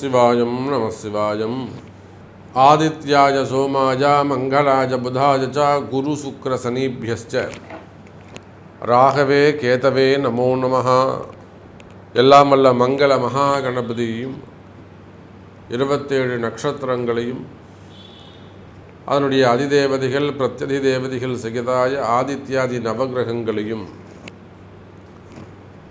சிவாயம் நம சிவாயம் ஆதித்யாய சோமாய மங்களாய புதாய ச குரு சுக்ர சனீபியஸ்ச. ராகவே கேதவே நமோ நம எல்லாம் வல்ல மங்கள மகா கணபதியும் இருபத்தேழு நட்சத்திரங்களையும். அதனுடைய அதிதேவதிகள் பிரத்யதி தேவதிகள் சிகிதாய ஆதித்யாதி நவகிரகங்களையும்.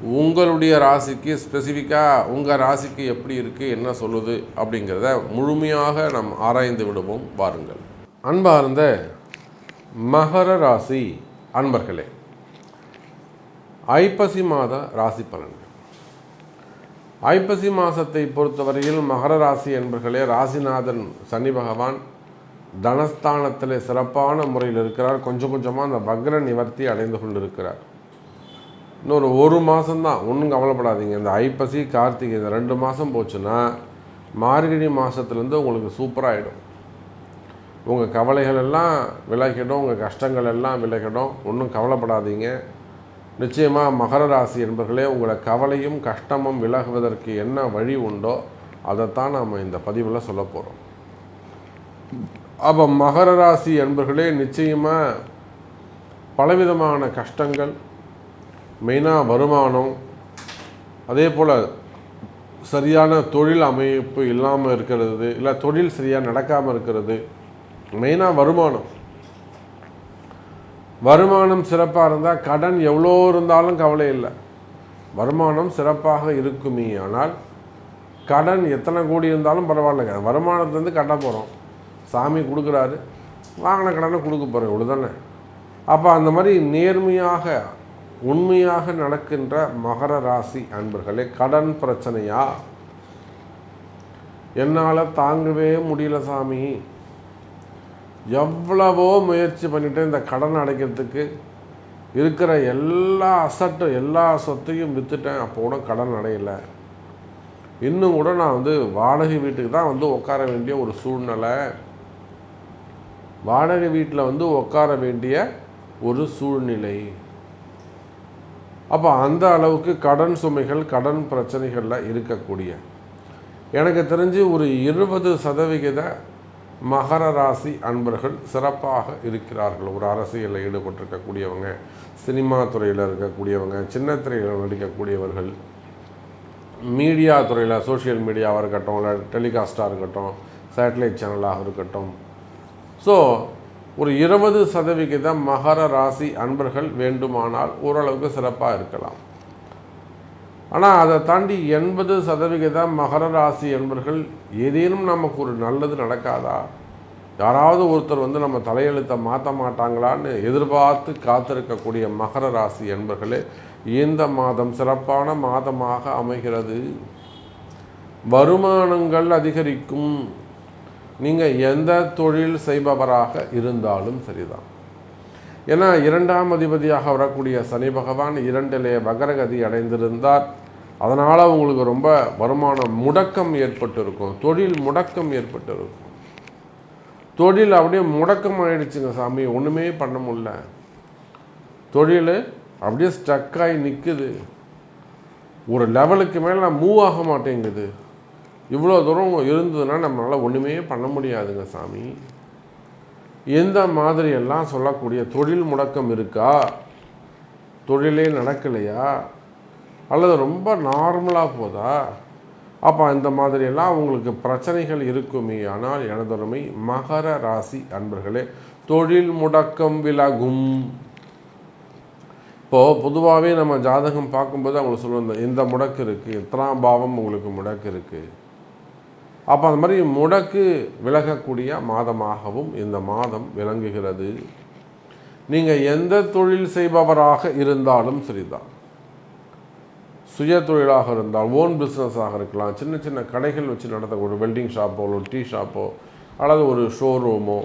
உங்களுடைய ராசிக்கு ஸ்பெசிஃபிக்காக உங்கள் ராசிக்கு எப்படி இருக்குது என்ன சொல்லுது அப்படிங்கிறத முழுமையாக நாம் ஆராய்ந்து விடுவோம் வாருங்கள். அன்பார்ந்த மகர ராசி அன்பர்களே ஐப்பசி மாத ராசி பலன் ஐப்பசி மாதத்தை பொறுத்தவரையில் மகர ராசி என்பர்களே ராசிநாதன் சனி பகவான் தனஸ்தானத்தில் சிறப்பான முறையில் இருக்கிறார். கொஞ்சம் கொஞ்சமாக அந்த வக்ர நிவர்த்தி அடைந்து கொண்டிருக்கிறார். இன்னொரு ஒரு மாதம்தான் ஒன்றும் கவலைப்படாதீங்க. இந்த ஐப்பசி கார்த்திகை இந்த ரெண்டு மாதம் போச்சுன்னா மார்கழி மாதத்துலேருந்து உங்களுக்கு சூப்பராகிடும் உங்கள் கவலைகள் எல்லாம் விலகிடும் உங்கள் கஷ்டங்கள் எல்லாம் விலகிடும். ஒன்றும் கவலைப்படாதீங்க. நிச்சயமாக மகர ராசி என்பர்களே உங்களை கவலையும் கஷ்டமும் விலகுவதற்கு என்ன வழி உண்டோ அதைத்தான் நாம் இந்த பதிவில் சொல்ல போகிறோம் அப்போ மகர ராசி என்பர்களே நிச்சயமாக பலவிதமான கஷ்டங்கள் மெயினாக வருமானம் அதே போல் சரியான தொழில் அமைப்பு இல்லாமல் இருக்கிறது இல்லை தொழில் சரியாக நடக்காமல் இருக்கிறது மெயினாக வருமானம். வருமானம் சிறப்பாக இருந்தால் கடன் எவ்வளோ இருந்தாலும் கவலை இல்லை. வருமானம் சிறப்பாக இருக்குமே ஆனால் கடன் எத்தனை கோடி இருந்தாலும் பரவாயில்லைங்க வருமானத்துலேருந்து கட்ட போகிறோம் சாமி கொடுக்குறாரு வாங்கின கடனை கொடுக்க போகிறோம் இவ்வளோ தானே அப்போ அந்த மாதிரி நேர்மையாக உண்மையாக நடக்கின்ற மகர ராசி அன்பர்களே கடன் பிரச்சனையா? என்னால் தாங்கவே முடியல சாமி. எவ்வளவோ முயற்சி பண்ணிட்டு இந்த கடன் அடைக்கிறதுக்கு இருக்கிற எல்லா அசட்டும் எல்லா சொத்தையும் விற்றுட்டேன் அப்போ கூட கடன் அடையலை. இன்னும் கூட நான் வந்து வாடகை வீட்டுக்கு தான் வந்து உட்கார வேண்டிய ஒரு சூழ்நிலை. வாடகை வீட்டில் வந்து உட்கார வேண்டிய ஒரு சூழ்நிலை. அப்போ அந்த அளவுக்கு கடன் சுமைகள் கடன் பிரச்சனைகளில் இருக்கக்கூடிய. எனக்கு தெரிஞ்சு ஒரு இருபது சதவிகித மகர ராசி அன்பர்கள் சிறப்பாக இருக்கிறார்கள். ஒரு அரசியலில் ஈடுபட்டிருக்கக்கூடியவங்க சினிமா துறையில் இருக்கக்கூடியவங்க சின்ன திரையில் நடிக்கக்கூடியவர்கள் மீடியா துறையில் சோஷியல் மீடியாவாக இருக்கட்டும் இல்லை டெலிகாஸ்டாக இருக்கட்டும் சேட்டலைட் சேனலாக இருக்கட்டும். ஸோ ஒரு இருபது சதவிகிதம் மகர ராசி அன்பர்கள் வேண்டுமானால் ஓரளவுக்கு சிறப்பாக இருக்கலாம். ஆனால் அதை தாண்டி எண்பது சதவிகிதம் மகர ராசி என்பர்கள் ஏதேனும் நமக்கு ஒரு நல்லது நடக்காதா? யாராவது ஒருத்தர் வந்து நம்ம தலையெழுத்தை மாற்ற மாட்டாங்களான்னு எதிர்பார்த்து காத்திருக்கக்கூடிய மகர ராசி என்பர்களே இந்த மாதம் சிறப்பான மாதமாக அமைகிறது. வருமானங்கள் அதிகரிக்கும். நீங்கள் எந்த தொழில் செய்பவராக இருந்தாலும் சரிதான். ஏன்னா இரண்டாம் அதிபதியாக வரக்கூடிய சனி பகவான் இரண்டிலே வகரகதி அடைந்திருந்தார். அதனால் உங்களுக்கு ரொம்ப வருமானம் முடக்கம் ஏற்பட்டு இருக்கும் தொழில் முடக்கம் ஏற்பட்டு இருக்கும் தொழில் அப்படியே முடக்கம் ஆயிடுச்சுங்க சாமி ஒன்றுமே பண்ண முடியல. தொழில் அப்படியே ஸ்டக்காகி நிற்குது ஒரு லெவலுக்கு மேலே நான் மூவ் ஆக மாட்டேங்குது. இவ்வளோ தூரம் இருந்ததுன்னா நம்மளால் ஒன்றுமே பண்ண முடியாதுங்க சாமி. எந்த மாதிரியெல்லாம் சொல்லக்கூடிய தொழில் முடக்கம் இருக்கா? தொழிலே நடக்கலையா? அல்லது ரொம்ப நார்மலாக போதா? அப்போ இந்த மாதிரியெல்லாம் உங்களுக்கு பிரச்சனைகள் இருக்குமே. ஆனால் எனதொருமை மகர ராசி அன்பர்களே தொழில் முடக்கம் விலகும். இப்போது பொதுவாகவே நம்ம ஜாதகம் பார்க்கும்போது அவங்களுக்கு சொல்லுவோம் இந்த முடக்கு இருக்குது எத்தனாம் பாவம் உங்களுக்கு முடக்கு இருக்குது அப்போ அந்த மாதிரி முடக்கு விலகக்கூடிய மாதமாகவும் இந்த மாதம் விளங்குகிறது. நீங்கள் எந்த தொழில் செய்பவராக இருந்தாலும் சரிதான். சுய தொழிலாக இருந்தால் ஓன் பிஸ்னஸாக இருக்கலாம். சின்ன சின்ன கடைகள் வச்சு நடத்த ஒரு வெல்டிங் ஷாப்போ ஒரு டீ ஷாப்போ அல்லது ஒரு ஷோரூமோ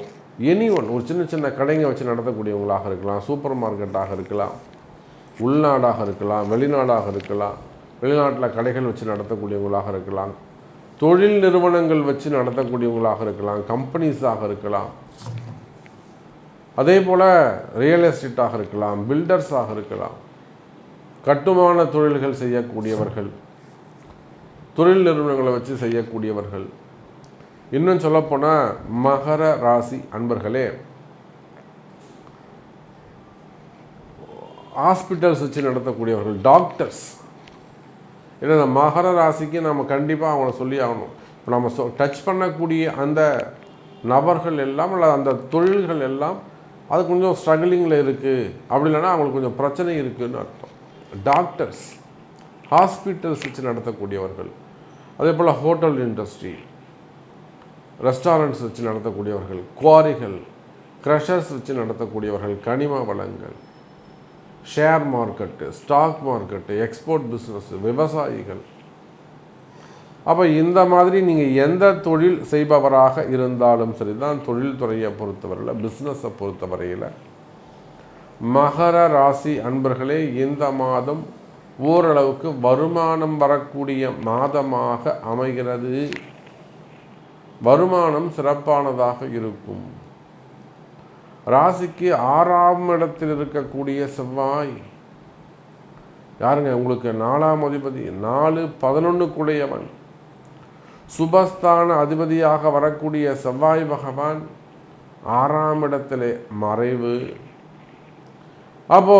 எனி ஒன் ஒரு சின்ன சின்ன கடைங்க வச்சு நடத்தக்கூடியவங்களாக இருக்கலாம். சூப்பர் மார்க்கெட்டாக இருக்கலாம். உள்நாடாக இருக்கலாம். வெளிநாடாக இருக்கலாம். வெளிநாட்டில் கடைகள் வச்சு நடத்தக்கூடியவங்களாக இருக்கலாம். தொழில் நிறுவனங்கள் வச்சு நடத்தக்கூடியவங்களாக இருக்கலாம் கம்பெனிஸாக இருக்கலாம். அதே போல் ரியல் எஸ்டேட்டாக இருக்கலாம் பில்டர்ஸாக இருக்கலாம். கட்டுமான தொழில்கள் செய்யக்கூடியவர்கள் தொழில் நிறுவனங்களை வச்சு செய்யக்கூடியவர்கள். இன்னும் சொல்லப்போனால் மகர ராசி அன்பர்களே ஹாஸ்பிட்டல்ஸ் வச்சு நடத்தக்கூடியவர்கள் டாக்டர்ஸ் ஏன்னா மகர ராசிக்கு நம்ம கண்டிப்பாக அவங்கள சொல்லி ஆகணும். இப்போ நம்ம சொ டச் பண்ணக்கூடிய அந்த நபர்கள் எல்லாம் இல்லை அந்த தொழில்கள் எல்லாம் அது கொஞ்சம் ஸ்ட்ரகிளிங்கில் இருக்குது அப்படி இல்லைன்னா அவங்களுக்கு கொஞ்சம் பிரச்சனை இருக்குதுன்னு அர்த்தம். டாக்டர்ஸ் ஹாஸ்பிட்டல்ஸ் வச்சு நடத்தக்கூடியவர்கள். அதே போல் ஹோட்டல் இண்டஸ்ட்ரி ரெஸ்டாரண்ட்ஸ் வச்சு நடத்தக்கூடியவர்கள். குவாரிகள் க்ரஷர்ஸ் வச்சு நடத்தக்கூடியவர்கள். கனிம வளங்கள். Share market stock market export business விவசாயிகள். அப்போ இந்த மாதிரி நீங்கள் எந்த தொழில் செய்பவராக இருந்தாலும் சரி தான் தொழில்துறையை பொறுத்தவரையில் பிஸ்னஸை பொறுத்தவரையில் மகர ராசி அன்பர்களே இந்த மாதம் ஓரளவுக்கு வருமானம் வரக்கூடிய மாதமாக அமைகிறது. வருமானம் சிறப்பானதாக இருக்கும். ராசிக்கு ஆறாம் இடத்தில் இருக்கக்கூடிய செவ்வாய். யாருங்க? உங்களுக்கு நாலாம் அதிபதி நாலு பதினொன்றுக்குடையவன் சுபஸ்தான அதிபதியாக வரக்கூடிய செவ்வாய் பகவான் ஆறாம் இடத்திலே மறைவு. அப்போ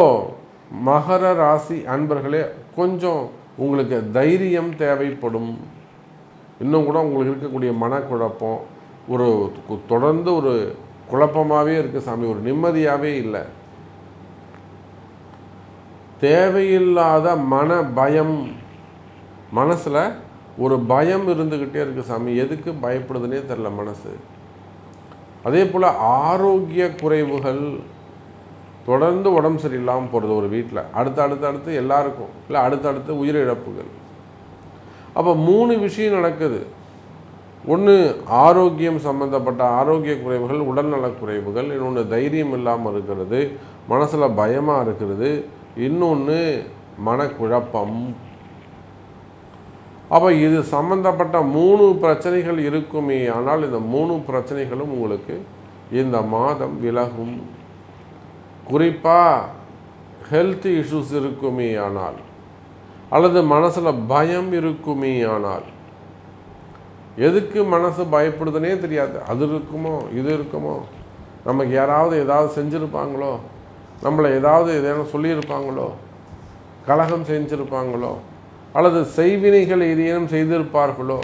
மகர ராசி அன்பர்களே கொஞ்சம் உங்களுக்கு தைரியம் தேவைப்படும். இன்னும் கூட உங்களுக்கு இருக்கக்கூடிய மனக்குழப்பம் ஒரு தொடர்ந்து ஒரு குழப்பமாகவே இருக்குது சாமி ஒரு நிம்மதியாகவே இல்லை. தேவையில்லாத மன பயம். மனசில் ஒரு பயம் இருந்துக்கிட்டே இருக்குது சாமி எதுக்கு பயப்படுதுன்னே தெரில மனசு. அதே போல் ஆரோக்கிய குறைவுகள் தொடர்ந்து உடம்பு சரியில்லாமல் போகிறது ஒரு வீட்டில் அடுத்து அடுத்து அடுத்து எல்லாருக்கும். இல்லை அடுத்தடுத்து உயிரிழப்புகள். அப்போ மூணு விஷயம் நடக்குது. ஒன்று ஆரோக்கியம் சம்பந்தப்பட்ட ஆரோக்கிய குறைவுகள் உடல்நலக் குறைவுகள் இன்னொன்று தைரியம் இல்லாமல் இருக்கிறது மனசில் பயமாக இருக்கிறது இன்னொன்று மனக்குழப்பம். அப்போ இது சம்பந்தப்பட்ட மூணு பிரச்சனைகள் இருக்குமே ஆனால் இந்த மூணு பிரச்சனைகளும் உங்களுக்கு இந்த மாதம் விலகும். குறிப்பாக ஹெல்த் இஷ்யூஸ் இருக்குமே ஆனால் அல்லது மனசில் பயம் இருக்குமே ஆனால் எதுக்கு மனசு பயப்படுதுன்னே தெரியாது. அது இருக்குமோ இது இருக்குமோ? நமக்கு யாராவது ஏதாவது செஞ்சுருப்பாங்களோ? நம்மளை ஏதாவது எதேனும் சொல்லியிருப்பாங்களோ? கலகம் செஞ்சுருப்பாங்களோ? அல்லது செய்வினைகள் ஏதேனும் செய்திருப்பார்களோ?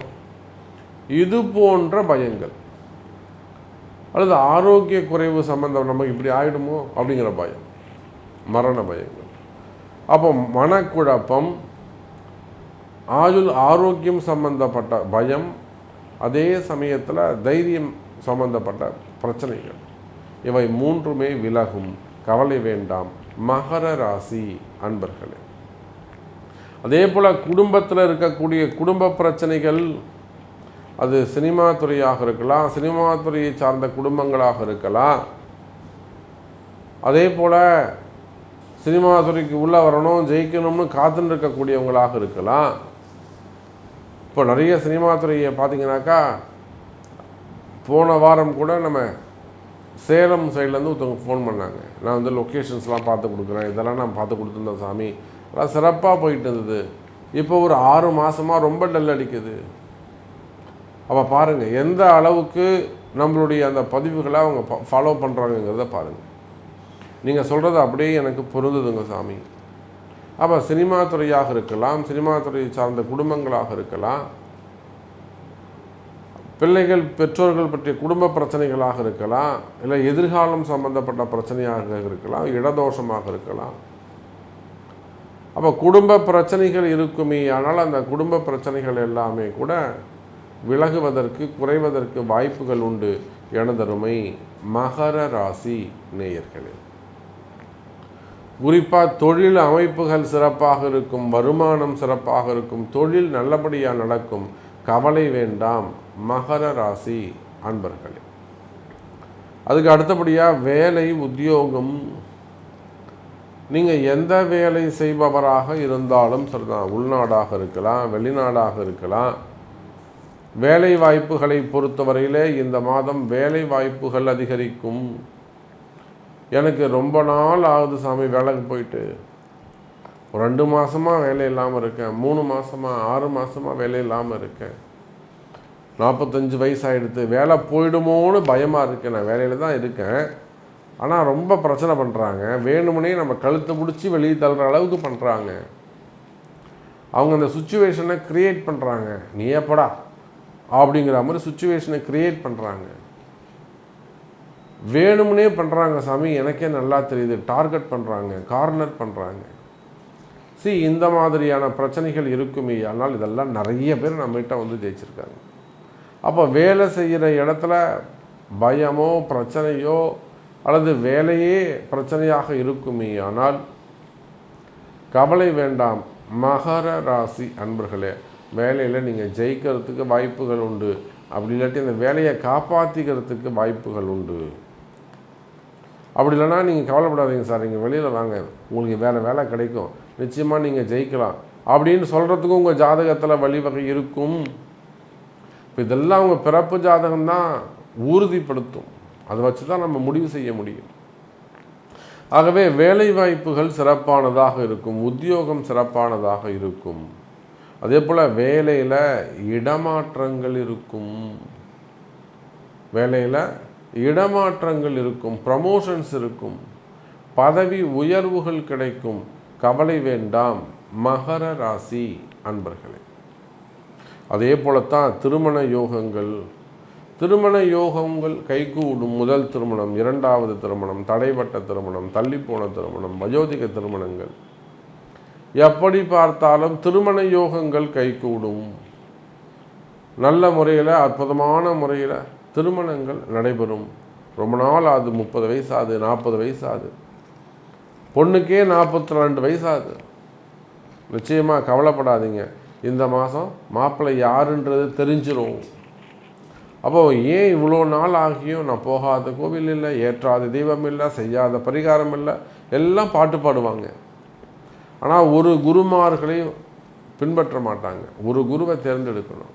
இது போன்ற பயங்கள். அல்லது ஆரோக்கிய குறைவு சம்பந்தம் நமக்கு இப்படி ஆகிடுமோ அப்படிங்கிற பயம். மரண பயங்கள். அப்போ மனக்குழப்பம் ஆயுள் ஆரோக்கியம் சம்பந்தப்பட்ட பயம் அதே சமயத்தில் தைரியம் சம்பந்தப்பட்ட பிரச்சனைகள். இவை மூன்றுமே விலகும். கவலை வேண்டாம். மகர ராசி அன்பர்களே. அதே போல் குடும்பத்தில் இருக்கக்கூடிய குடும்ப பிரச்சனைகள் அது சினிமா துறையாக இருக்கலாம் சினிமா துறையை சார்ந்த குடும்பங்களாக இருக்கலாம். அதே போல் சினிமா துறைக்கு உள்ளே வரணும் ஜெயிக்கணும்னு காத்துன்னு இருக்கக்கூடியவங்களாக இருக்கலாம். இப்போ நிறைய சினிமா துறையை பார்த்தீங்கன்னாக்கா போன வாரம் கூட நம்ம சேலம் சைட்லேருந்து ஒருத்தவங்க ஃபோன் பண்ணாங்க. நான் வந்து லொக்கேஷன்ஸ்லாம் பார்த்து கொடுக்குறேன். இதெல்லாம் நான் பார்த்து கொடுத்துருந்தேன் சாமி. அதெல்லாம் சிறப்பாக போயிட்டு இருந்தது. இப்போ ஒரு ஆறு மாதமாக ரொம்ப டல் அடிக்குது. அப்போ பாருங்கள் எந்த அளவுக்கு நம்மளுடைய அந்த பதிவுகளை அவங்க ஃபாலோ பண்ணுறாங்கங்கிறத பாருங்கள் நீங்கள் சொல்கிறது அப்படியே எனக்கு பொருந்துதுங்க சாமி. அப்போ சினிமா துறையாக இருக்கலாம் சினிமா துறையை சார்ந்த குடும்பங்களாக இருக்கலாம். பிள்ளைகள் பெற்றோர்கள் பற்றிய குடும்ப பிரச்சனைகளாக இருக்கலாம் இல்லை எதிர்காலம் சம்பந்தப்பட்ட பிரச்சனையாக இருக்கலாம் இடதோஷமாக இருக்கலாம். அப்போ குடும்ப பிரச்சனைகள் இருக்குமே ஆனால் அந்த குடும்ப பிரச்சனைகள் எல்லாமே கூட விலகுவதற்கு குறைவதற்கு வாய்ப்புகள் உண்டு எனதருமை மகர ராசி நேயர்களே. குறிப்பாக தொழில் அமைப்புகள் சிறப்பாக இருக்கும் வருமானம் சிறப்பாக இருக்கும் தொழில் நல்லபடியாக நடக்கும் கவலை வேண்டாம் மகர ராசி அன்பர்களே. அதுக்கு அடுத்தபடியாக வேலை உத்தியோகம். நீங்கள் எந்த வேலை செய்பவராக இருந்தாலும் சொல்லலாம் உள்நாடாக இருக்கலாம் வெளிநாடாக இருக்கலாம். வேலை வாய்ப்புகளை பொறுத்தவரையிலே இந்த மாதம் வேலை வாய்ப்புகள் அதிகரிக்கும். எனக்கு ரொம்ப நாள் ஆகுது சாமி வேலைக்கு போயிட்டு. ஒரு ரெண்டு மாதமாக வேலை இல்லாமல் இருக்கேன். மூணு மாதமாக ஆறு மாதமாக வேலை இல்லாமல் இருக்கேன். நாற்பத்தஞ்சு வயசாகிடுது வேலை போயிடுமோன்னு பயமாக இருக்குது நான் வேலையில் தான் இருக்கேன். ஆனால் ரொம்ப பிரச்சனை பண்ணுறாங்க வேணுமனே நம்ம கழுத்தை பிடிச்சி வெளியே தள்ளுற அளவுக்கு பண்ணுறாங்க அவங்க அந்த சுச்சுவேஷனை க்ரியேட் பண்ணுறாங்க நீ எப்படா அப்படிங்கிற மாதிரி சுச்சுவேஷனை க்ரியேட் பண்ணுறாங்க வேணும்னே பண்ணுறாங்க சாமி. எனக்கே நல்லா தெரியுது. டார்கெட் பண்ணுறாங்க கார்னர் பண்ணுறாங்க சி இந்த மாதிரியான பிரச்சனைகள் இருக்குமே. ஆனால் இதெல்லாம் நிறைய பேர் நம்மகிட்ட வந்து ஜெயிச்சிருக்காங்க. அப்போ வேலை செய்கிற இடத்துல பயமோ பிரச்சனையோ அல்லது வேலையே பிரச்சனையாக இருக்குமே. ஆனால் கவலை வேண்டாம். மகர ராசி அன்பர்களே வேலையில் நீங்கள் ஜெயிக்கிறதுக்கு வாய்ப்புகள் உண்டு. அப்படி இல்லாட்டி அந்த வேலையை காப்பாற்றிக்கிறதுக்கு வாய்ப்புகள் உண்டு. அப்படி இல்லைன்னா நீங்கள் கவலைப்படாதீங்க சார். நீங்கள் வெளியில் வாங்க. உங்களுக்கு வேறு வேலை கிடைக்கும். நிச்சயமாக நீங்கள் ஜெயிக்கலாம். அப்படின்னு சொல்கிறதுக்கும் உங்கள் ஜாதகத்தில் வழிவகை இருக்கும். இப்போ இதெல்லாம் உங்கள் பிறப்பு ஜாதகம் தான் உறுதிப்படுத்தும். அதை வச்சு தான் நம்ம முடிவு செய்ய முடியும். ஆகவே வேலை வாய்ப்புகள் சிறப்பானதாக இருக்கும். உத்தியோகம் சிறப்பானதாக இருக்கும். அதே போல் வேலையில் இடமாற்றங்கள் இருக்கும். வேலையில் இடமாற்றங்கள் இருக்கும் ப்ரமோஷன்ஸ் இருக்கும் பதவி உயர்வுகள் கிடைக்கும் கவலை வேண்டாம் மகர ராசி அன்பர்களே. அதே போலத்தான் திருமண யோகங்கள் திருமண யோகங்கள் கைகூடும் முதல் திருமணம் இரண்டாவது திருமணம் தடைப்பட்ட திருமணம் தள்ளிப்போன திருமணம் வயோதிக திருமணங்கள். எப்படி பார்த்தாலும் திருமண யோகங்கள் கைகூடும். நல்ல முறையில் அற்புதமான முறையில் திருமணங்கள் நடைபெறும். ரொம்ப நாள் ஆகுது முப்பது வயசு ஆகுது நாற்பது வயசு ஆகுது பொண்ணுக்கே நாற்பத்தி ரெண்டு வயசு ஆகுது நிச்சயமாக கவலைப்படாதீங்க. இந்த மாதம் மாப்பிள்ளை யாருன்றது தெரிஞ்சிடும் அப்போ ஏன் இவ்வளோ நாள் ஆகியும் நான் போகாத கோவில் இல்லை ஏற்றாத தெய்வம் இல்லை செய்யாத பரிகாரம் இல்லை எல்லாம் பாட்டு பாடுவாங்க. ஆனால் ஒரு குருமார்களையும் பின்பற்ற மாட்டாங்க. ஒரு குருவை தேர்ந்தெடுக்கணும்.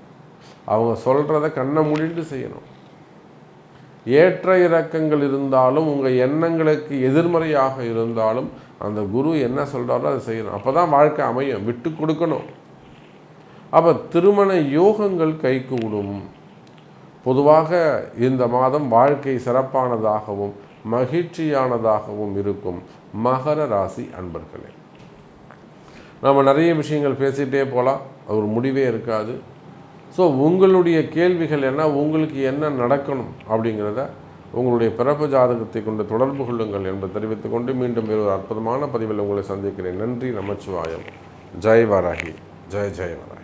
அவங்க சொல்கிறத கண்ணை முடிந்து செய்யணும். ஏற்ற இறக்கங்கள் இருந்தாலும் உங்கள் எண்ணங்களுக்கு எதிர்மறையாக இருந்தாலும் அந்த குரு என்ன சொல்கிறாரோ அதை செய்யணும். அப்போ தான் வாழ்க்கை அமையும். விட்டு கொடுக்கணும். அப்போ திருமண யோகங்கள் கைகூடும். பொதுவாக இந்த மாதம் வாழ்க்கை சிறப்பானதாகவும் மகிழ்ச்சியானதாகவும் இருக்கும். மகர ராசி அன்பர்களே. நம்ம நிறைய விஷயங்கள் பேசிகிட்டே போகலாம் அது ஒரு முடிவே இருக்காது. ஸோ உங்களுடைய கேள்விகள் என்ன? உங்களுக்கு என்ன நடக்கணும்? அப்படிங்கிறத உங்களுடைய பிறப்பு ஜாதகத்தை கொண்டு தொடர்பு கொள்ளுங்கள் என்பதை தெரிவித்துக் கொண்டு மீண்டும் வேறு ஒரு அற்புதமான பதிவில் உங்களை சந்திக்கிறேன். நன்றி நமச்சிவாயம். ஜெய் வாராகி. ஜெய் ஜெய் வாராகி.